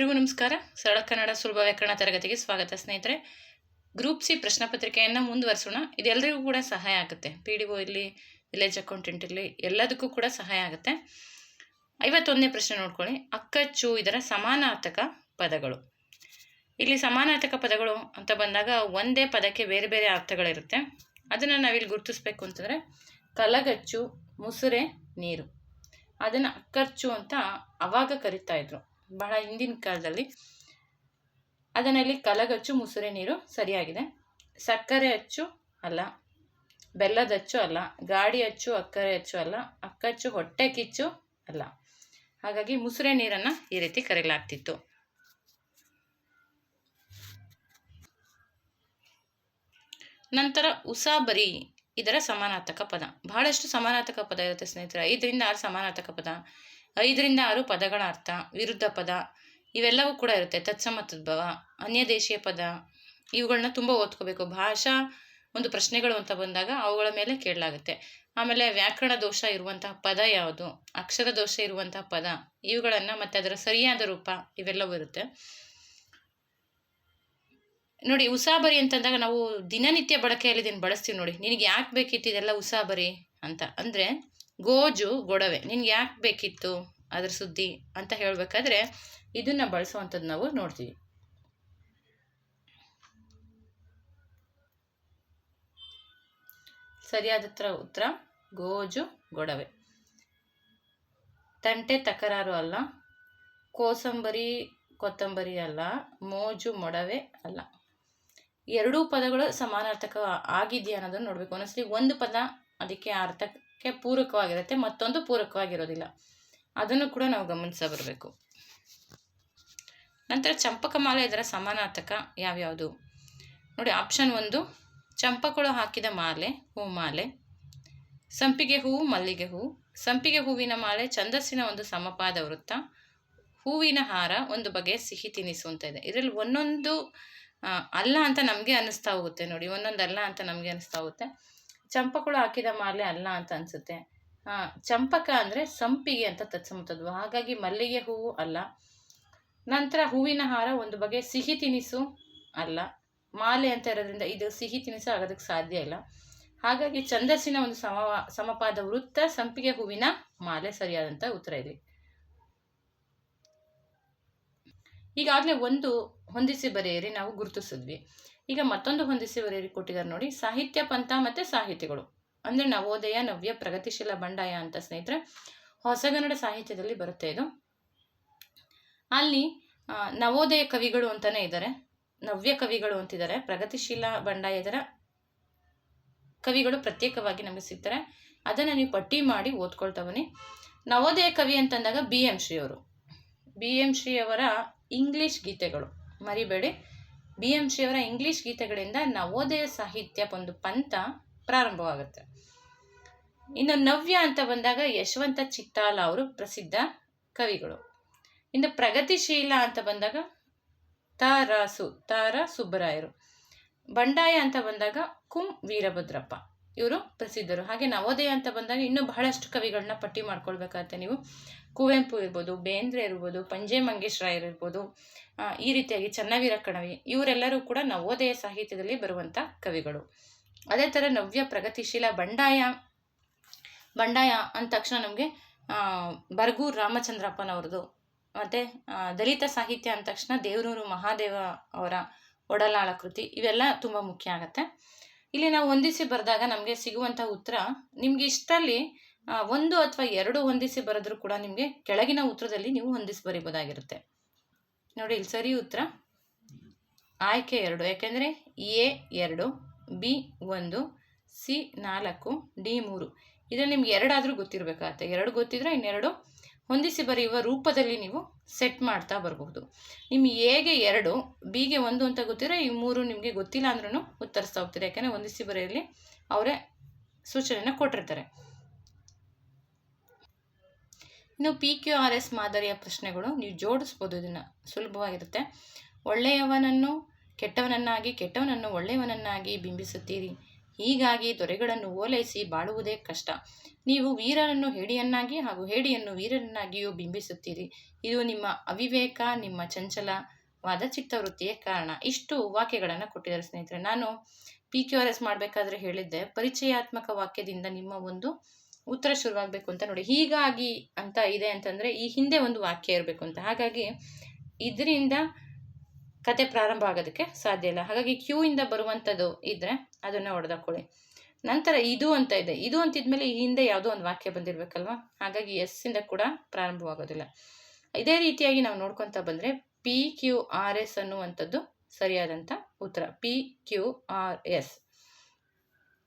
ಎಲ್ರಿಗೂ ನಮಸ್ಕಾರ. ಸರಳ ಕನ್ನಡ ಸುಲಭ ವ್ಯಾಕರಣ ತರಗತಿಗೆ ಸ್ವಾಗತ ಸ್ನೇಹಿತರೆ. ಗ್ರೂಪ್ ಸಿ ಪ್ರಶ್ನೆ ಪತ್ರಿಕೆಯನ್ನು ಮುಂದುವರಿಸೋಣ ಇದೆಲ್ಲರಿಗೂ ಕೂಡ ಸಹಾಯ ಆಗುತ್ತೆ. ಪಿ ಡಿ ಒ ಇರಲಿ, ವಿಲೇಜ್ ಅಕೌಂಟೆಂಟ್ ಇರಲಿ, ಎಲ್ಲದಕ್ಕೂ ಕೂಡ ಸಹಾಯ ಆಗುತ್ತೆ. ಐವತ್ತೊಂದನೇ ಪ್ರಶ್ನೆ ನೋಡ್ಕೊಳ್ಳಿ. ಅಕ್ಕಚ್ಚು ಇದರ ಸಮಾನಾರ್ಥಕ ಪದಗಳು. ಇಲ್ಲಿ ಸಮಾನಾರ್ಥಕ ಪದಗಳು ಅಂತ ಬಂದಾಗ ಒಂದೇ ಪದಕ್ಕೆ ಬೇರೆ ಬೇರೆ ಅರ್ಥಗಳಿರುತ್ತೆ. ಅದನ್ನು ನಾವಿಲ್ಲಿ ಗುರುತಿಸ್ಬೇಕು ಅಂತಂದರೆ ಕಲಗಚ್ಚು, ಮುಸುರೆ, ನೀರು. ಅದನ್ನು ಅಕ್ಕರ್ಚು ಅಂತ ಅವಾಗ ಕರಿತಾ ಇದ್ರು. ಬಹಳ ಹಿಂದಿನ ಕಾಲದಲ್ಲಿ. ಅದನ್ನಲ್ಲಿ ಕಲಗಚ್ಚು, ಮುಸುರೆ ನೀರು ಸರಿಯಾಗಿದೆ. ಸಕ್ಕರೆ ಅಚ್ಚು ಅಲ್ಲ, ಬೆಲ್ಲದ ಅಚ್ಚು ಅಲ್ಲ, ಗಾಡಿ ಅಚ್ಚು, ಅಕ್ಕರೆ ಅಚ್ಚು ಅಲ್ಲ, ಅಕ್ಕಚ್ಚು, ಹೊಟ್ಟೆ ಕಿಚ್ಚು ಅಲ್ಲ. ಹಾಗಾಗಿ ಮುಸುರೆ ನೀರನ್ನು ಈ ರೀತಿ ಕರೆಯಲಾಗ್ತಿತ್ತು ನಂತರ ಉಸಾಬರಿ, ಇದರ ಸಮಾನಾರ್ಥಕ ಪದ. ಬಹಳಷ್ಟು ಸಮಾನಾರ್ಥಕ ಪದ ಇರುತ್ತೆ ಸ್ನೇಹಿತರೆ. ಇದರಿಂದ ಆರು ಸಮಾನಾರ್ಥಕ ಪದ. ಐದರಿಂದ ಆರು ಪದಗಳ ಅರ್ಥ, ವಿರುದ್ಧ ಪದ. ಇವೆಲ್ಲವೂ ಕೂಡ ಇರುತ್ತೆ. ತತ್ಸಮ ತದ್ಭವ ಅನ್ಯದೇಶೀಯ ಪದ. ಇವುಗಳನ್ನ ತುಂಬ ಓದ್ಕೋಬೇಕು. ಭಾಷಾ ಒಂದು ಪ್ರಶ್ನೆಗಳು ಅಂತ ಬಂದಾಗ ಅವುಗಳ ಮೇಲೆ ಕೇಳಲಾಗುತ್ತೆ. ಆಮೇಲೆ ವ್ಯಾಕರಣ ದೋಷ ಇರುವಂತಹ ಪದ ಯಾವುದು? ಅಕ್ಷರ ದೋಷ ಇರುವಂತಹ ಪದ. ಇವುಗಳನ್ನು ಮತ್ತು ಅದರ ಸರಿಯಾದ ರೂಪ ಇವೆಲ್ಲವೂ ಇರುತ್ತೆ. ನೋಡಿ, ಉಸಾಬರಿ ಅಂತಂದಾಗ ನಾವು ದಿನನಿತ್ಯ ಬಳಕೆಯಲ್ಲಿ ಇದನ್ನು ಬಳಸ್ತೀವಿ ನೋಡಿ. ನಿನಗೆ ಯಾಕೆ ಬೇಕಿತ್ತು ಇದೆಲ್ಲ ಉಸಾಬರಿ ಅಂತ. ಅಂದರೆ ಗೋಜು, ಗೊಡವೆ ನಿನ್ಗೆ ಯಾಕೆ ಬೇಕಿತ್ತು ಅದ್ರ ಸುದ್ದಿ ಅಂತ ಹೇಳಬೇಕಾದ್ರೆ ಇದನ್ನು ಬಳಸುವಂಥದ್ದು ನಾವು ನೋಡ್ತೀವಿ. ಸರಿಯಾದ ಉತ್ತರ, ಗೋಜು, ಗೊಡವೆ. ತಂಟೆ ತಕರಾರು ಅಲ್ಲ, ಕೋಸಂಬರಿ, ಕೊತ್ತಂಬರಿ ಅಲ್ಲ, ಮೋಜು, ಮೊಡವೆ ಅಲ್ಲ. ಎರಡೂ ಪದಗಳು ಸಮಾನಾರ್ಥಕ ಆಗಿದೆಯಾ ಅನ್ನೋದನ್ನು ನೋಡಬೇಕು. ಒಂದೊಂದ್ಸಲಿ ಒಂದು ಪದ ಅದಕ್ಕೆ ಅರ್ಥಕ್ಕೆ ಪೂರಕವಾಗಿರುತ್ತೆ, ಮತ್ತೊಂದು ಪೂರಕವಾಗಿರೋದಿಲ್ಲ. ಅದನ್ನು ಕೂಡ ನಾವು ಗಮನಿಸ ಬರಬೇಕು. ನಂತರ ಚಂಪಕಮಾಲೆ ಇದರ ಸಮಾನಾರ್ಥಕ ಯಾವ್ಯಾವುದು? ನೋಡಿ ಆಪ್ಷನ್ ಒಂದು, ಚಂಪಕಗಳು ಹಾಕಿದ ಮಾಲೆ, ಹೂ ಮಾಲೆ, ಸಂಪಿಗೆ ಹೂವು ಮಲ್ಲಿಗೆ ಹೂವು ಸಂಪಿಗೆ ಹೂವಿನ ಮಾಲೆ ಛಂದಸ್ಸಿನ ಒಂದು ಸಮಪಾದ ವೃತ್ತ, ಹೂವಿನ ಹಾರ ಒಂದು ಬಗೆಯ ಸಿಹಿ ತಿನಿಸು ಅಂತ ಇದೆ. ಇದರಲ್ಲಿ ಒಂದೊಂದು ಅಲ್ಲ ಅಂತ ನಮಗೆ ಅನ್ನಿಸ್ತಾ ಹೋಗುತ್ತೆ ನೋಡಿ, ಒಂದೊಂದು ಅಲ್ಲ ಅಂತ ನಮಗೆ ಅನ್ನಿಸ್ತಾ ಹೋಗುತ್ತೆ. ಚಂಪಕಗಳು ಹಾಕಿದ ಮಾಲೆ ಅಲ್ಲ ಅಂತ ಅನಿಸುತ್ತೆ. ಚಂಪಕ ಅಂದರೆ ಸಂಪಿಗೆ ಅಂತ ತತ್ಸಮುತ್ತದ್ದು. ಹಾಗಾಗಿ ಮಲ್ಲಿಗೆ ಹೂವು ಅಲ್ಲ. ನಂತರ ಹೂವಿನ ಹಾರ ಒಂದು ಬಗೆ ಸಿಹಿ ತಿನಿಸು ಅಲ್ಲ. ಮಾಲೆ ಅಂತ ಇರೋದ್ರಿಂದ ಇದು ಸಿಹಿ ತಿನಿಸು ಆಗೋದಕ್ಕೆ ಸಾಧ್ಯ ಇಲ್ಲ. ಹಾಗಾಗಿ ಛಂದಸ್ಸಿನ ಒಂದು ಸಮ, ಸಮಪಾದ ವೃತ್ತ ಸಂಪಿಗೆ ಹೂವಿನ ಮಾಲೆ ಸರಿಯಾದಂಥ ಉತ್ತರ ಇದೆ. ಈಗಾಗಲೇ ಒಂದು ಹೊಂದಿಸಿ ಬರೆಯಿರಿ, ನಾವು ಗುರುತಿಸಿದ್ವಿ. ಈಗ ಮತ್ತೊಂದು ಹೊಂದಿಸಿ ಬರೆಯಿರಿ ಕೊಟ್ಟಿದ್ದಾರೆ ನೋಡಿ, ಸಾಹಿತ್ಯ ಪಂಥ ಮತ್ತು ಸಾಹಿತಿಗಳು. ಅಂದರೆ ನವೋದಯ, ನವ್ಯ, ಪ್ರಗತಿಶೀಲ ಬಂಡಾಯ ಅಂತ ಸ್ನೇಹಿತರೆ, ಹೊಸಗನ್ನಡ ಸಾಹಿತ್ಯದಲ್ಲಿ ಬರುತ್ತೆ ಇದು. ಅಲ್ಲಿ ನವೋದಯ ಕವಿಗಳು ಅಂತಲೇ ಇದ್ದಾರೆ. ನವ್ಯ ಕವಿಗಳು ಅಂತಿದ್ದಾರೆ. ಪ್ರಗತಿಶೀಲ ಬಂಡಾಯ ಇದರ ಕವಿಗಳು ಪ್ರತ್ಯೇಕವಾಗಿ ನಮಗೆ ಸಿಗ್ತಾರೆ. ಅದನ್ನು ನೀವು ಪಟ್ಟಿ ಮಾಡಿ ಓದ್ಕೊಳ್ತಾ ಬನ್ನಿ. ನವೋದಯ ಕವಿ ಅಂತಂದಾಗ ಬಿ ಎಂ ಶ್ರೀ ಅವರು. ಬಿ ಎಂ ಶ್ರೀ ಅವರ ಇಂಗ್ಲಿಷ್ ಗೀತೆಗಳು. ಮರಿಬೇಡಿ. ಬಿ ಎಂ ಶಿಯವರ ಇಂಗ್ಲಿಷ್ ಗೀತೆಗಳಿಂದ ನವೋದಯ ಸಾಹಿತ್ಯ ಒಂದು ಪಂಥ ಪ್ರಾರಂಭವಾಗುತ್ತೆ. ಇನ್ನು ನವ್ಯ ಅಂತ ಬಂದಾಗ ಯಶವಂತ ಚಿತ್ತಾಲ ಅವರು ಪ್ರಸಿದ್ಧ ಕವಿಗಳು. ಇನ್ನು ಪ್ರಗತಿಶೀಲ ಅಂತ ಬಂದಾಗ ತಾರಾಸು, ತಾರ ಸುಬ್ಬರಾಯರು. ಬಂಡಾಯ ಅಂತ ಬಂದಾಗ ಕುಂ ವೀರಭದ್ರಪ್ಪ. ಇವರು ಪ್ರಸಿದ್ಧರು. ಹಾಗೆ ನವೋದಯ ಅಂತ ಬಂದಾಗ ಇನ್ನೂ ಬಹಳಷ್ಟು ಕವಿಗಳನ್ನ ಪಟ್ಟಿ ಮಾಡ್ಕೊಳ್ಬೇಕಾಗತ್ತೆ ನೀವು. ಕುವೆಂಪು ಇರ್ಬೋದು, ಬೇಂದ್ರೆ ಇರ್ಬೋದು, ಪಂಜೆ ಮಂಗೇಶ್ ರಾಯರ್ ಇರ್ಬೋದು ಈ ರೀತಿಯಾಗಿ ಚನ್ನವೀರ ಕಣವಿ, ಇವರೆಲ್ಲರೂ ಕೂಡ ನವೋದಯ ಸಾಹಿತ್ಯದಲ್ಲಿ ಬರುವಂಥ ಕವಿಗಳು. ಅದೇ ಥರ ನವ್ಯ ಪ್ರಗತಿಶೀಲ ಬಂಡಾಯ ಬಂಡಾಯ ಅಂದ ತಕ್ಷಣ ನಮಗೆ ಬರ್ಗೂರು ರಾಮಚಂದ್ರಪ್ಪನವ್ರದ್ದು ಮತ್ತು ದಲಿತ ಸಾಹಿತ್ಯ ಅಂದ ತಕ್ಷಣ ದೇವರೂರು ಮಹಾದೇವ ಅವರ ಒಡಲಾಳ ಕೃತಿ, ಇವೆಲ್ಲ ತುಂಬ ಮುಖ್ಯ ಆಗುತ್ತೆ. ಇಲ್ಲಿ ನಾವು ಹೊಂದಿಸಿ ಬರೆದಾಗ ನಮಗೆ ಸಿಗುವಂಥ ಉತ್ತರ, ನಿಮಗೆ ಇಷ್ಟಲ್ಲಿ ಒಂದು ಅಥವಾ ಎರಡು ಹೊಂದಿಸಿ ಬರೆದ್ರೂ ಕೂಡ ನಿಮಗೆ ಕೆಳಗಿನ ಉತ್ತರದಲ್ಲಿ ನೀವು ಹೊಂದಿಸಿ ಬರೀಬೋದಾಗಿರುತ್ತೆ. ನೋಡಿ, ಇಲ್ಲಿ ಸರಿ ಉತ್ತರ. ಆಯ್ಕೆ ಎರಡು. ಯಾಕೆಂದರೆ ಎ ಎರಡು, ಬಿ ಒಂದು, ಸಿ ನಾಲ್ಕು, ಡಿ ಮೂರು. ಇದರಲ್ಲಿ ನಿಮ್ಗೆ ಎರಡಾದರೂ ಗೊತ್ತಿರಬೇಕಾಗತ್ತೆ. ಎರಡು ಗೊತ್ತಿದ್ರೆ ಇನ್ನೆರಡು ಹೊಂದಿಸಿ ಬರೆಯುವ ರೂಪದಲ್ಲಿ ನೀವು ಸೆಟ್ ಮಾಡ್ತಾ ಬರಬಹುದು ನಿಮ್ಮ ಎಗೆ ಎರಡು, ಬಿಗೆ ಒಂದು ಅಂತ ಗೊತ್ತಿದ್ರೆ ಈ ಮೂರು ನಿಮಗೆ ಗೊತ್ತಿಲ್ಲ ಅಂದ್ರೂ ಉತ್ತರಿಸ್ತಾ ಹೋಗ್ತಾರೆ. ಯಾಕೆಂದರೆ ಹೊಂದಿಸಿ ಬರೆಯಲ್ಲಿ ಅವರೇ ಸೂಚನೆಯನ್ನು ಕೊಟ್ಟಿರ್ತಾರೆ. ಇನ್ನು ಪಿ ಕ್ಯೂ ಆರ್ ಎಸ್ ಮಾದರಿಯ ಪ್ರಶ್ನೆಗಳು, ನೀವು ಜೋಡಿಸ್ಬೋದು ಇದನ್ನು. ಸುಲಭವಾಗಿರುತ್ತೆ. ಒಳ್ಳೆಯವನನ್ನು ಕೆಟ್ಟವನನ್ನಾಗಿ, ಕೆಟ್ಟವನನ್ನು ಒಳ್ಳೆಯವನನ್ನಾಗಿ ಬಿಂಬಿಸುತ್ತೀರಿ. ಹೀಗಾಗಿ ದೊರೆಗಳನ್ನು ಓಲೈಸಿ ಬಾಳುವುದೇ ಕಷ್ಟ. ನೀವು ವೀರರನ್ನು ಹೇಡಿಯನ್ನಾಗಿ ಹಾಗೂ ಹೇಡಿಯನ್ನು ವೀರರನ್ನಾಗಿಯೂ ಬಿಂಬಿಸುತ್ತೀರಿ. ಇದು ನಿಮ್ಮ ಅವಿವೇಕ, ನಿಮ್ಮ ಚಂಚಲವಾದ ಚಿತ್ತವೃತ್ತಿಯೇ ಕಾರಣ. ಇಷ್ಟು ವಾಕ್ಯಗಳನ್ನು ಕೊಟ್ಟಿದ್ದಾರೆ ಸ್ನೇಹಿತರೆ. ನಾನು ಪಿ ಕ್ಯೂ ಆರ್ ಎಸ್ ಮಾಡಬೇಕಾದ್ರೆ ಹೇಳಿದ್ದೆ. ಪರಿಚಯಾತ್ಮಕ ವಾಕ್ಯದಿಂದ ನಿಮ್ಮ ಒಂದು ಉತ್ತರ ಶುರುವಾಗಬೇಕು ಅಂತ ನೋಡಿ. ಹೀಗಾಗಿ ಅಂತ ಇದೆ ಅಂತಂದರೆ ಈ ಹಿಂದೆ ಒಂದು ವಾಕ್ಯ ಇರಬೇಕು ಅಂತ. ಹಾಗಾಗಿ ಇದರಿಂದ ಕತೆ ಪ್ರಾರಂಭ ಆಗೋದಕ್ಕೆ ಸಾಧ್ಯ ಇಲ್ಲ. ಹಾಗಾಗಿ ಕ್ಯೂ ಇಂದ ಬರುವಂಥದ್ದು ಇದ್ದರೆ ಅದನ್ನು ಹೊಡೆದಾಕೊಳ್ಳಿ. ನಂತರ ಇದು ಅಂತ ಇದೆ. ಇದು ಅಂತಿದ್ಮೇಲೆ ಈ ಹಿಂದೆ ಯಾವುದೋ ಒಂದು ವಾಕ್ಯ ಬಂದಿರಬೇಕಲ್ವಾ? ಹಾಗಾಗಿ ಎಸ್ಸಿಂದ ಕೂಡ ಪ್ರಾರಂಭವಾಗೋದಿಲ್ಲ. ಇದೇ ರೀತಿಯಾಗಿ ನಾವು ನೋಡ್ಕೊತಾ ಬಂದರೆ ಪಿ ಕ್ಯೂ ಆರ್ ಎಸ್ ಅನ್ನುವಂಥದ್ದು ಸರಿಯಾದಂಥ ಉತ್ತರ. ಪಿ ಕ್ಯೂ ಆರ್ ಎಸ್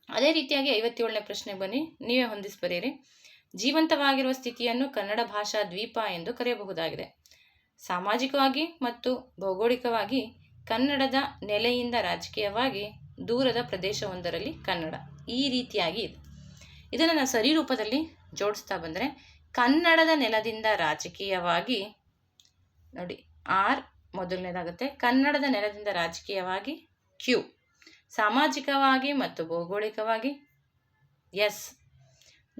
ಅದೇ ರೀತಿಯಾಗಿ ಐವತ್ತೇಳನೇ ಪ್ರಶ್ನೆಗೆ ಬನ್ನಿ. ನೀವೇ ಹೊಂದಿಸಿ ಬರೀರಿ ಜೀವಂತವಾಗಿರುವ ಸ್ಥಿತಿಯನ್ನು ಕನ್ನಡ ಭಾಷಾ ದ್ವೀಪ ಎಂದು ಕರೆಯಬಹುದಾಗಿದೆ. ಸಾಮಾಜಿಕವಾಗಿ ಮತ್ತು ಭೌಗೋಳಿಕವಾಗಿ ಕನ್ನಡದ ನೆಲೆಯಿಂದ ರಾಜಕೀಯವಾಗಿ ದೂರದ ಪ್ರದೇಶವೊಂದರಲ್ಲಿ ಕನ್ನಡ ಈ ರೀತಿಯಾಗಿ ಇದೆ. ಇದನ್ನು ನಾವು ಸರಿ ರೂಪದಲ್ಲಿ ಜೋಡಿಸ್ತಾ ಬಂದರೆ ಕನ್ನಡದ ನೆಲದಿಂದ ರಾಜಕೀಯವಾಗಿ ನೋಡಿ, ಆರ್ ಮೊದಲನೇದಾಗುತ್ತೆ. ಕನ್ನಡದ ನೆಲದಿಂದ ರಾಜಕೀಯವಾಗಿ ಕ್ಯೂ. ಸಾಮಾಜಿಕವಾಗಿ ಮತ್ತು ಭೌಗೋಳಿಕವಾಗಿ? ಎಸ್.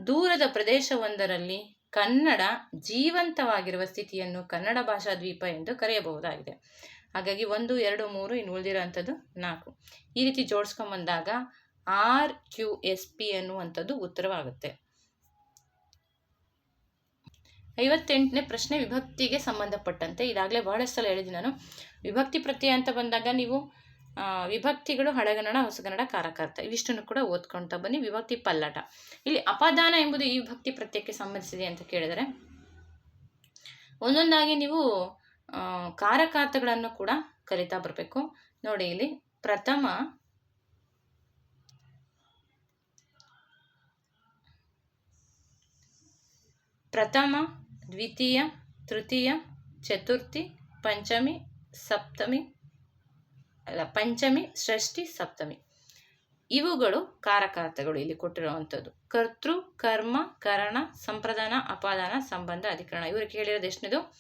ದೂರದ ಪ್ರದೇಶವೊಂದರಲ್ಲಿ ಕನ್ನಡ ಜೀವಂತವಾಗಿರುವ ಸ್ಥಿತಿಯನ್ನು ಕನ್ನಡ ಭಾಷಾ ದ್ವೀಪ ಎಂದು ಕರೆಯಬಹುದಾಗಿದೆ. ಹಾಗಾಗಿ ಒಂದು, ಎರಡು, ಮೂರು, ಇನ್ನು ಉಳಿದಿರೋಂಥದ್ದು ನಾಲ್ಕು. ಈ ರೀತಿ ಜೋಡಿಸ್ಕೊಂಬಂದಾಗ ಆರ್ ಕ್ಯೂ ಎಸ್ ಪಿ ಅನ್ನುವಂಥದ್ದು ಉತ್ತರವಾಗುತ್ತೆ. ಐವತ್ತೆಂಟನೇ ಪ್ರಶ್ನೆ, ವಿಭಕ್ತಿಗೆ ಸಂಬಂಧಪಟ್ಟಂತೆ ಇದಾಗಲೇ ಬಹಳಷ್ಟು ಸಲ ಹೇಳಿದ್ದೀನಿ ನಾನು. ವಿಭಕ್ತಿ ಪ್ರತ್ಯಯ ಅಂತ ಬಂದಾಗ ನೀವು ವಿಭಕ್ತಿಗಳು ಹಳೆಗನ್ನಡ ಹೊಸಗನ್ನಡ ಕಾರಕರ್ತ. ಇವಿಷ್ಟನ್ನು ಕೂಡ ಓದ್ಕೊಳ್ತಾ ಬನ್ನಿ. ವಿಭಕ್ತಿ ಪಲ್ಲಟ. ಇಲ್ಲಿ ಅಪಾದಾನ ಎಂಬುದು ಈ ವಿಭಕ್ತಿ ಪ್ರತ್ಯಕ್ಕೆ ಸಂಬಂಧಿಸಿದೆ ಅಂತ ಕೇಳಿದರೆ, ಒಂದೊಂದಾಗಿ ನೀವು ಕಾರಕಾರ್ಥಗಳನ್ನು ಕೂಡ ಕಲಿತಾ ಬರಬೇಕು. ನೋಡಿ ಇಲ್ಲಿ, ಪ್ರಥಮ ಪ್ರಥಮ, ದ್ವಿತೀಯ, ತೃತೀಯ, ಚತುರ್ಥಿ, ಪಂಚಮಿ, ಸಪ್ತಮಿ ಅಲ್ಲ, ಪಂಚಮಿ, ಷಷ್ಠಿ, ಸಪ್ತಮಿ. ಇವುಗಳು ಕಾರಕಾರ್ಥಗಳು ಇಲ್ಲಿ ಕೊಟ್ಟಿರುವಂಥದ್ದು. ಕರ್ತೃ, ಕರ್ಮ, ಕರಣ, ಸಂಪ್ರದಾನ, ಅಪಾದಾನ, ಸಂಬಂಧ, ಅಧಿಕರಣ. ಇವರು ಕೇಳಿರೋದು ಎಷ್ಟನೇದು?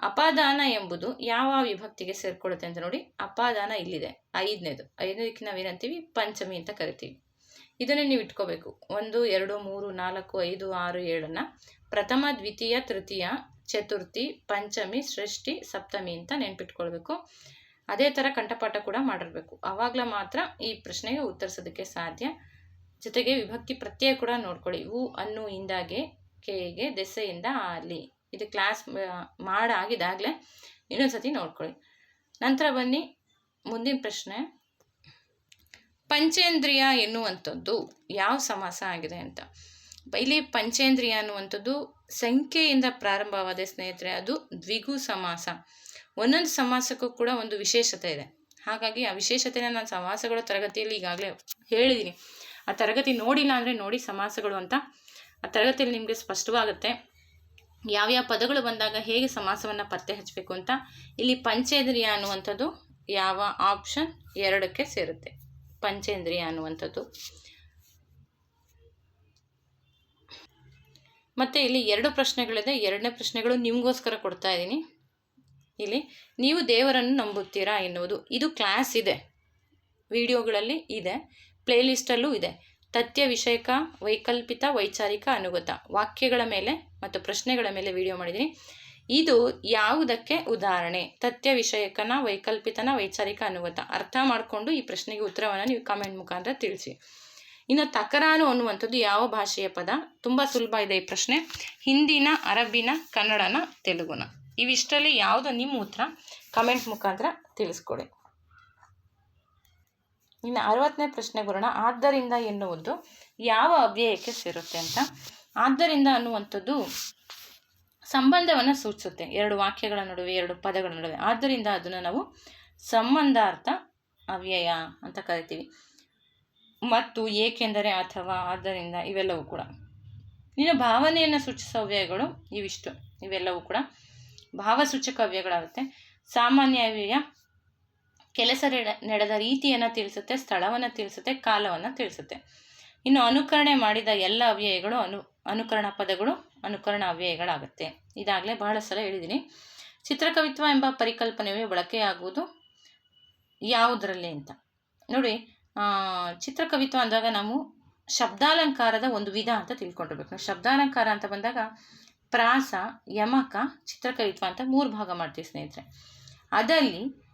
ಅಪಾದಾನ ಎಂಬುದು ಯಾವ ವಿಭಕ್ತಿಗೆ ಸೇರ್ಕೊಳ್ಳುತ್ತೆ ಅಂತ ನೋಡಿ. ಅಪಾದಾನ ಇಲ್ಲಿದೆ. ಐದನೇದು. ಐದನೇದಕ್ಕೆ ನಾವೇನಂತೀವಿ ಪಂಚಮಿ ಅಂತ ಕರಿತೀವಿ. ಇದನ್ನೇ ನೀವು ಇಟ್ಕೋಬೇಕು. ಒಂದು, ಎರಡು, ಮೂರು, ನಾಲ್ಕು, ಐದು, ಆರು, ಏಳನ್ನ ಪ್ರಥಮ, ದ್ವಿತೀಯ, ತೃತೀಯ, ಚತುರ್ಥಿ, ಪಂಚಮಿ, ಷಷ್ಠಿ, ಸಪ್ತಮಿ ಅಂತ ನೆನ್ಪಿಟ್ಕೊಳ್ಬೇಕು. ಅದೇ ಥರ ಕಂಠಪಾಠ ಕೂಡ ಮಾಡಿರಬೇಕು. ಆವಾಗಲ ಮಾತ್ರ ಈ ಪ್ರಶ್ನೆಗೆ ಉತ್ತರಿಸೋದಕ್ಕೆ ಸಾಧ್ಯ. ಜೊತೆಗೆ ವಿಭಕ್ತಿ ಪ್ರತ್ಯಯ ಕೂಡ ನೋಡ್ಕೊಳ್ಳಿ. ಹೂ ಅನ್ನು ಇಂದಾಗೆ, ಕೆಗೆ, ದೆಸೆಯಿಂದ ಅಲ್ಲಿ. ಇದು ಕ್ಲಾಸ್ ಮಾಡಾಗಿದ್ದಾಗಲೇ ಇನ್ನೊಂದ್ಸತಿ ನೋಡ್ಕೊಳ್ಳಿ. ನಂತರ ಬನ್ನಿ, ಮುಂದಿನ ಪ್ರಶ್ನೆ. ಪಂಚೇಂದ್ರಿಯ ಎನ್ನುವಂಥದ್ದು ಯಾವ ಸಮಾಸ ಆಗಿದೆ ಅಂತ. ಇಲ್ಲಿ ಪಂಚೇಂದ್ರಿಯ ಅನ್ನುವಂಥದ್ದು ಸಂಖ್ಯೆಯಿಂದ ಪ್ರಾರಂಭವಾದ ಸ್ನೇಹಿತರೆ, ಅದು ದ್ವಿಗು ಸಮಾಸ. ಒಂದೊಂದು ಸಮಾಸಕ್ಕೂ ಕೂಡ ಒಂದು ವಿಶೇಷತೆ ಇದೆ. ಹಾಗಾಗಿ ಆ ವಿಶೇಷತೆನ ನಾನು ಸಮಾಸಗಳ ತರಗತಿಯಲ್ಲಿ ಈಗಾಗಲೇ ಹೇಳಿದ್ದೀನಿ ಆ ತರಗತಿ ನೋಡಿಲ್ಲ ಅಂದರೆ ನೋಡಿ ಸಮಾಸಗಳು ಅಂತ. ಆ ತರಗತಿಯಲ್ಲಿ ನಿಮಗೆ ಸ್ಪಷ್ಟವಾಗುತ್ತೆ ಯಾವ್ಯಾವ ಪದಗಳು ಬಂದಾಗ ಹೇಗೆ ಸಮಾಸವನ್ನು ಪತ್ತೆ ಹಚ್ಚಬೇಕು ಅಂತ. ಇಲ್ಲಿ ಪಂಚೇಂದ್ರಿಯ ಅನ್ನುವಂಥದ್ದು ಯಾವ ಆಪ್ಷನ್ ಎರಡಕ್ಕೆ ಸೇರುತ್ತೆ. ಪಂಚೇಂದ್ರಿಯ ಅನ್ನುವಂಥದ್ದು. ಮತ್ತು ಇಲ್ಲಿ ಎರಡು ಪ್ರಶ್ನೆಗಳಿದೆ. ಎರಡನೇ ಪ್ರಶ್ನೆಗಳು ನಿಮಗೋಸ್ಕರ ಕೊಡ್ತಾ ಇದ್ದೀನಿ ಇಲ್ಲಿ ನೀವು ದೇವರನ್ನು ನಂಬುತ್ತೀರಾ ಎನ್ನುವುದು. ಇದು ಕ್ಲಾಸ್ ಇದೆ. ವಿಡಿಯೋಗಳಲ್ಲಿ ಇದೆ. ಪ್ಲೇಲಿಸ್ಟಲ್ಲೂ ಇದೆ. ತಥ್ಯ, ವಿಷಯಕ, ವೈಕಲ್ಪಿತ, ವೈಚಾರಿಕ, ಅನುಗತ ವಾಕ್ಯಗಳ ಮೇಲೆ ಮತ್ತು ಪ್ರಶ್ನೆಗಳ ಮೇಲೆ ವಿಡಿಯೋ ಮಾಡಿದ್ದೀನಿ. ಇದು ಯಾವುದಕ್ಕೆ ಉದಾಹರಣೆ? ತಥ್ಯ, ವಿಷಯಕನ, ವೈಕಲ್ಪಿತನ, ವೈಚಾರಿಕ, ಅನುಗತ ಅರ್ಥ ಮಾಡಿಕೊಂಡು ಈ ಪ್ರಶ್ನೆಗೆ ಉತ್ತರವನ್ನು ನೀವು ಕಾಮೆಂಟ್ ಮುಖಾಂತರ ತಿಳಿಸಿ. ಇನ್ನು ತಕರಾನು ಅನ್ನುವಂಥದ್ದು ಯಾವ ಭಾಷೆಯ ಪದ? ತುಂಬ ಸುಲಭ ಇದೆ ಈ ಪ್ರಶ್ನೆ. ಹಿಂದಿನ ಅರಬ್ಬಿನ ಕನ್ನಡನ, ತೆಲುಗುನ. ಇವಿಷ್ಟರಲ್ಲಿ ಯಾವುದು ನಿಮ್ಮ ಉತ್ತರ? ಕಮೆಂಟ್ ಮುಖಾಂತರ ತಿಳಿಸ್ಕೊಡಿ. ಇನ್ನು ಅರವತ್ತನೇ ಪ್ರಶ್ನೆ ಬರೋಣ. ಆದ್ದರಿಂದ ಎನ್ನುವುದು ಯಾವ ಅವ್ಯಯಕ್ಕೆ ಸೇರುತ್ತೆ ಅಂತ? ಆದ್ದರಿಂದ ಅನ್ನುವಂಥದ್ದು ಸಂಬಂಧವನ್ನು ಸೂಚಿಸುತ್ತೆ. ಎರಡು ವಾಕ್ಯಗಳ ನಡುವೆ, ಎರಡು ಪದಗಳ ನಡುವೆ. ಆದ್ದರಿಂದ ಅದನ್ನು ನಾವು ಸಂಬಂಧಾರ್ಥ ಅವ್ಯಯ ಅಂತ ಕರಿತೀವಿ. ಮತ್ತು ಏಕೆಂದರೆ ಅಥವಾ ಆದ್ದರಿಂದ ಇವೆಲ್ಲವೂ ಕೂಡ. ಇನ್ನು ಭಾವನೆಯನ್ನು ಸೂಚಿಸೋ ಅವ್ಯಯಗಳು ಇವಿಷ್ಟು. ಇವೆಲ್ಲವೂ ಕೂಡ ಭಾವಸೂಚಕ ಅವ್ಯಗಳಾಗುತ್ತೆ ಸಾಮಾನ್ಯ ಅವ್ಯಯ ಕೆಲಸ ನೆಡ- ನಡೆದ ರೀತಿಯನ್ನು ತಿಳಿಸುತ್ತೆ, ಸ್ಥಳವನ್ನು ತಿಳಿಸುತ್ತೆ, ಕಾಲವನ್ನು ತಿಳಿಸುತ್ತೆ. ಇನ್ನು ಅನುಕರಣೆ ಮಾಡಿದ ಎಲ್ಲ ಅವ್ಯಯಗಳು ಅನು, ಅನುಕರಣ ಪದಗಳು ಅನುಕರಣ ಅವ್ಯಯಗಳಾಗುತ್ತೆ. ಇದಾಗಲೇ ಬಹಳ ಸಲ ಹೇಳಿದ್ದೀನಿ. ಚಿತ್ರಕವಿತ್ವ ಎಂಬ ಪರಿಕಲ್ಪನೆಯು ಬಳಕೆಯಾಗುವುದು ಯಾವುದರಲ್ಲಿ ಅಂತ. ನೋಡಿ ಚಿತ್ರಕವಿತ್ವ ಅಂದಾಗ ನಾವು ಶಬ್ದಾಲಂಕಾರದ ಒಂದು ವಿಧ ಅಂತ ತಿಳ್ಕೊಂಡಿರ್ಬೇಕು. ಶಬ್ದಾಲಂಕಾರ ಅಂತ ಬಂದಾಗ ಪ್ರಾಸ, ಯಮಕ ಚಿತ್ರಕವಿತ್ವ ಅಂತ ಮೂರು ಭಾಗ ಮಾಡ್ತೀವಿ ಸ್ನೇಹಿತರೆ. ಅದಲ್ಲಿ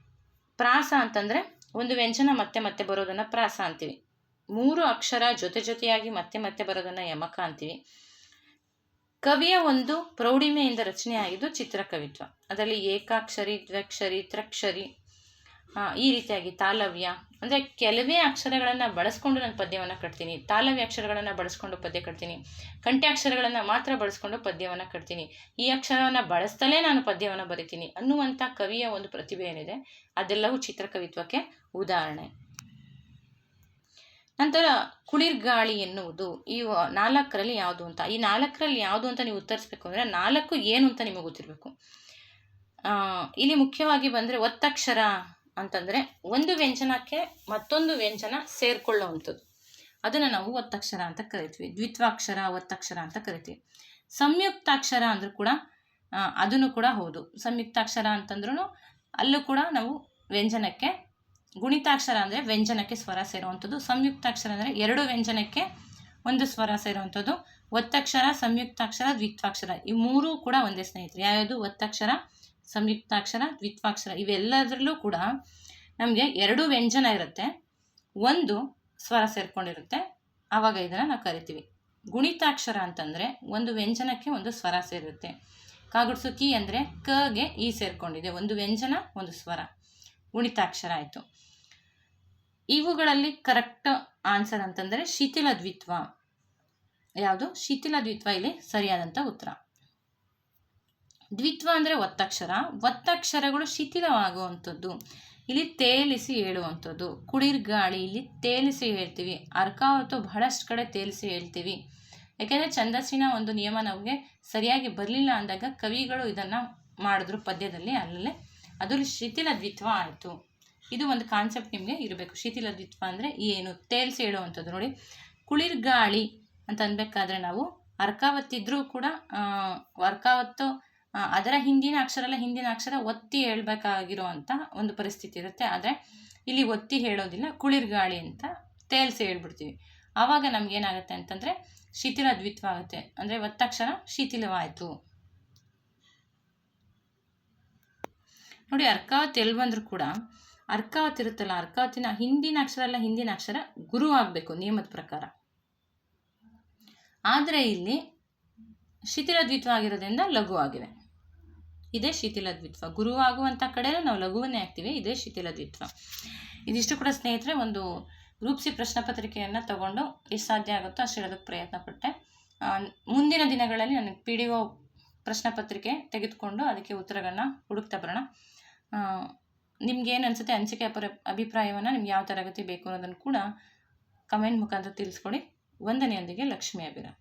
ಪ್ರಾಸ ಅಂತಂದರೆ ಒಂದು ವ್ಯಂಜನ ಮತ್ತೆ ಮತ್ತೆ ಬರೋದನ್ನು ಪ್ರಾಸ ಅಂತೀವಿ. ಮೂರು ಅಕ್ಷರ ಜೊತೆ ಜೊತೆಯಾಗಿ ಮತ್ತೆ ಮತ್ತೆ ಬರೋದನ್ನು ಯಮಕ ಅಂತೀವಿ. ಕವಿಯ ಒಂದು ಪ್ರೌಢಿಮೆಯಿಂದ ರಚನೆ ಆಗಿದ್ದು ಚಿತ್ರಕವಿತ್ವ. ಅದರಲ್ಲಿ ಏಕಾಕ್ಷರಿ ದ್ವಕ್ಷರಿ ತ್ರಕ್ಷರಿ ಈ ರೀತಿಯಾಗಿ ತಾಲವ್ಯ. ಅಂದರೆ ಕೆಲವೇ ಅಕ್ಷರಗಳನ್ನು ಬಳಸ್ಕೊಂಡು ನಾನು ಪದ್ಯವನ್ನು ಕಟ್ತೀನಿ. ತಾಲವ್ಯ ಅಕ್ಷರಗಳನ್ನು ಬಳಸ್ಕೊಂಡು ಪದ್ಯ ಕಟ್ತೀನಿ. ಕಂಠ್ಯಾಕ್ಷರಗಳನ್ನು ಮಾತ್ರ ಬಳಸ್ಕೊಂಡು ಪದ್ಯವನ್ನು ಕಟ್ತೀನಿ. ಈ ಅಕ್ಷರವನ್ನು ಬಳಸ್ತಲೇ ನಾನು ಪದ್ಯವನ್ನು ಬರಿತೀನಿ ಅನ್ನುವಂಥ ಕವಿಯ ಒಂದು ಪ್ರತಿಭೆ ಏನಿದೆ, ಅದೆಲ್ಲವೂ ಚಿತ್ರಕವಿತ್ವಕ್ಕೆ ಉದಾಹರಣೆ. ನಂತರ ಕುಳಿರ್ಗಾಳಿ ಎನ್ನುವುದು. ಈ ನಾಲ್ಕರಲ್ಲಿ ಯಾವುದು ಅಂತ. ಈ ನಾಲ್ಕರಲ್ಲಿ ಯಾವುದು ಅಂತ ನೀವು ಉತ್ತರಿಸ್ಬೇಕು ಅಂದರೆ ನಾಲ್ಕು ಏನು ಅಂತ ನಿಮಗೆ ಗೊತ್ತಿರಬೇಕು. ಇಲ್ಲಿ ಮುಖ್ಯವಾಗಿ ಬಂದರೆ ಒತ್ತಕ್ಷರ. ಅಂತಂದರೆ ಒಂದು ವ್ಯಂಜನಕ್ಕೆ ಮತ್ತೊಂದು ವ್ಯಂಜನ ಸೇರಿಕೊಳ್ಳುವಂಥದ್ದು. ಅದನ್ನು ನಾವು ಒತ್ತಕ್ಷರ ಅಂತ ಕರಿತೀವಿ. ದ್ವಿತ್ವಾಕ್ಷರ, ಒತ್ತಕ್ಷರ ಅಂತ ಕರಿತೀವಿ. ಸಂಯುಕ್ತಾಕ್ಷರ ಅಂದರೂ ಕೂಡ ಅದನ್ನು ಕೂಡ ಹೌದು. ಸಂಯುಕ್ತಾಕ್ಷರ ಅಂತಂದ್ರೂ ಅಲ್ಲೂ ಕೂಡ ನಾವು ವ್ಯಂಜನಕ್ಕೆ ಗುಣಿತಾಕ್ಷರ ಅಂದರೆ ವ್ಯಂಜನಕ್ಕೆ ಸ್ವರ ಸೇರುವಂಥದ್ದು. ಸಂಯುಕ್ತಾಕ್ಷರ ಅಂದರೆ ಎರಡು ವ್ಯಂಜನಕ್ಕೆ ಒಂದು ಸ್ವರ ಸೇರುವಂಥದ್ದು. ಒತ್ತಕ್ಷರ, ಸಂಯುಕ್ತಾಕ್ಷರ, ದ್ವಿತ್ವಾಕ್ಷರ ಈ ಮೂರೂ ಕೂಡ ಒಂದೇ ಸ್ನೇಹಿತರು. ಯಾವ್ಯಾವುದು? ಒತ್ತಕ್ಷರ ಸಂಯುಕ್ತಾಕ್ಷರ, ದ್ವಿತ್ವಾಕ್ಷರ ಇವೆಲ್ಲದರಲ್ಲೂ ಕೂಡ ನಮಗೆ ಎರಡು ವ್ಯಂಜನ ಇರುತ್ತೆ. ಒಂದು ಸ್ವರ ಸೇರ್ಕೊಂಡಿರುತ್ತೆ. ಆವಾಗ ಇದನ್ನು ನಾವು ಕರಿತೀವಿ. ಗುಣಿತಾಕ್ಷರ ಅಂತಂದರೆ ಒಂದು ವ್ಯಂಜನಕ್ಕೆ ಒಂದು ಸ್ವರ ಸೇರುತ್ತೆ ಕಾಗುಡ್ಸು ಕಿ ಅಂದರೆ ಕಗೆ ಈ ಸೇರ್ಕೊಂಡಿದೆ. ಒಂದು ವ್ಯಂಜನ, ಒಂದು ಸ್ವರ. ಗುಣಿತಾಕ್ಷರ ಆಯಿತು. ಇವುಗಳಲ್ಲಿ ಕರೆಕ್ಟ್ ಆನ್ಸರ್ ಅಂತಂದರೆ ಶಿಥಿಲ ದ್ವಿತ್ವ. ಯಾವುದು? ಶಿಥಿಲ ದ್ವಿತ್ವ ಇಲ್ಲಿ ಸರಿಯಾದಂಥ ಉತ್ತರ. ದ್ವಿತ್ವ ಅಂದರೆ ಒತ್ತಕ್ಷರ. ಒತ್ತಕ್ಷರಗಳು ಶಿಥಿಲವಾಗುವಂಥದ್ದು. ಇಲ್ಲಿ ತೇಲಿಸಿ ಹೇಳುವಂಥದ್ದು ಕುಳಿರ್ಗಾಳಿ ಇಲ್ಲಿ ತೇಲಿಸಿ ಹೇಳ್ತೀವಿ. ಅರ್ಕಾವತ್ತು ಬಹಳಷ್ಟು ಕಡೆ ತೇಲಿಸಿ ಹೇಳ್ತೀವಿ. ಯಾಕೆಂದರೆ ಛಂದಸ್ಸಿನ ಒಂದು ನಿಯಮ ನಮಗೆ ಸರಿಯಾಗಿ ಬರಲಿಲ್ಲ ಅಂದಾಗ ಕವಿಗಳು ಇದನ್ನು ಮಾಡಿದ್ರು ಪದ್ಯದಲ್ಲಿ, ಅಲ್ಲಲ್ಲೇ. ಅದರಲ್ಲಿ ಶಿಥಿಲ ದ್ವಿತ್ವ ಆಯಿತು. ಇದು ಒಂದು ಕಾನ್ಸೆಪ್ಟ್ ನಿಮಗೆ ಇರಬೇಕು. ಶಿಥಿಲ ದ್ವಿತ್ವ ಅಂದರೆ ಏನು? ತೇಲ್ಸಿ ಹೇಳುವಂಥದ್ದು ನೋಡಿ, ಕುಳಿರ್ ಗಾಳಿ ಅಂತ ಅನ್ಬೇಕಾದ್ರೆ ನಾವು ಅರ್ಕಾವತ್ತಿದ್ರೂ ಕೂಡ ಅರ್ಕಾವತ್ತು ಅದರ ಹಿಂದಿನ ಅಕ್ಷರ ಅಲ್ಲ ಹಿಂದಿನ ಅಕ್ಷರ ಒತ್ತಿ ಹೇಳ್ಬೇಕಾಗಿರುವಂಥ ಒಂದು ಪರಿಸ್ಥಿತಿ ಇರುತ್ತೆ. ಆದರೆ ಇಲ್ಲಿ ಒತ್ತಿ ಹೇಳೋದಿಲ್ಲ, ಕುಳಿರ್ಗಾಳಿ ಅಂತ ತೇಲ್ಸಿ ಹೇಳ್ಬಿಡ್ತೀವಿ. ಆವಾಗ ನಮ್ಗೇನಾಗುತ್ತೆ ಅಂತಂದರೆ ಶಿಥಿಲ ದ್ವಿತ್ವ ಆಗುತ್ತೆ ಅಂದರೆ ಒತ್ತಕ್ಷರ ಶಿಥಿಲವಾಯಿತು. ನೋಡಿ, ಅರ್ಕಾವತ್ ಎಲ್ಲಿ ಬಂದರೂ ಕೂಡ ಅರ್ಕಾವತ್ ಇರುತ್ತಲ್ಲ, ಅರ್ಕಾವತಿನ ಹಿಂದಿನ ಅಕ್ಷರ ಅಲ್ಲ ಹಿಂದಿನ ಅಕ್ಷರ ಗುರು ಆಗಬೇಕು, ನಿಯಮದ ಪ್ರಕಾರ. ಆದರೆ ಇಲ್ಲಿ ಶಿಥಿಲ ದ್ವಿತ್ವ ಆಗಿರೋದ್ರಿಂದ ಲಘು ಆಗಿದೆ ಇದೇ ಶಿಥಿಲ ದ್ವಿತ್ವ. ಗುರು ಆಗುವಂಥ ಕಡೆ ನಾವು ಲಘುವನ್ನೇ ಆಗ್ತೀವಿ ಇದೇ ಶಿಥಿಲ ದ್ವಿತ್ವ. ಇದಿಷ್ಟು ಕೂಡ ಸ್ನೇಹಿತರೆ, ಒಂದು ರೂಪಿಸಿ ಪ್ರಶ್ನೆ ಪತ್ರಿಕೆಯನ್ನು ತಗೊಂಡು ಎಷ್ಟು ಸಾಧ್ಯ ಆಗುತ್ತೋ ಅಷ್ಟು ಹೇಳೋದಕ್ಕೆ ಪ್ರಯತ್ನ ಪಟ್ಟೆ. ಮುಂದಿನ ದಿನಗಳಲ್ಲಿ ನನಗೆ ಪಿ ಡಿ ಒ ಪ್ರಶ್ನೆ ಪತ್ರಿಕೆ ತೆಗೆದುಕೊಂಡು ಅದಕ್ಕೆ ಉತ್ತರಗಳನ್ನ ಹುಡುಕ್ತಾ ಬರೋಣ. ನಿಮ್ಗೇನು ಅನಿಸುತ್ತೆ, ಅನಿಸಿಕೆ ಅಪರ, ಅಭಿಪ್ರಾಯವನ್ನು ನಿಮ್ಗೆ ಯಾವ ತರಗತಿ ಬೇಕು ಅನ್ನೋದನ್ನು ಕೂಡ ಕಮೆಂಟ್ ಮುಖಾಂತರ ತಿಳಿಸ್ಕೊಡಿ. ವಂದನೆಯೊಂದಿಗೆ ಲಕ್ಷ್ಮೀ ಅಭಿರಾಮ್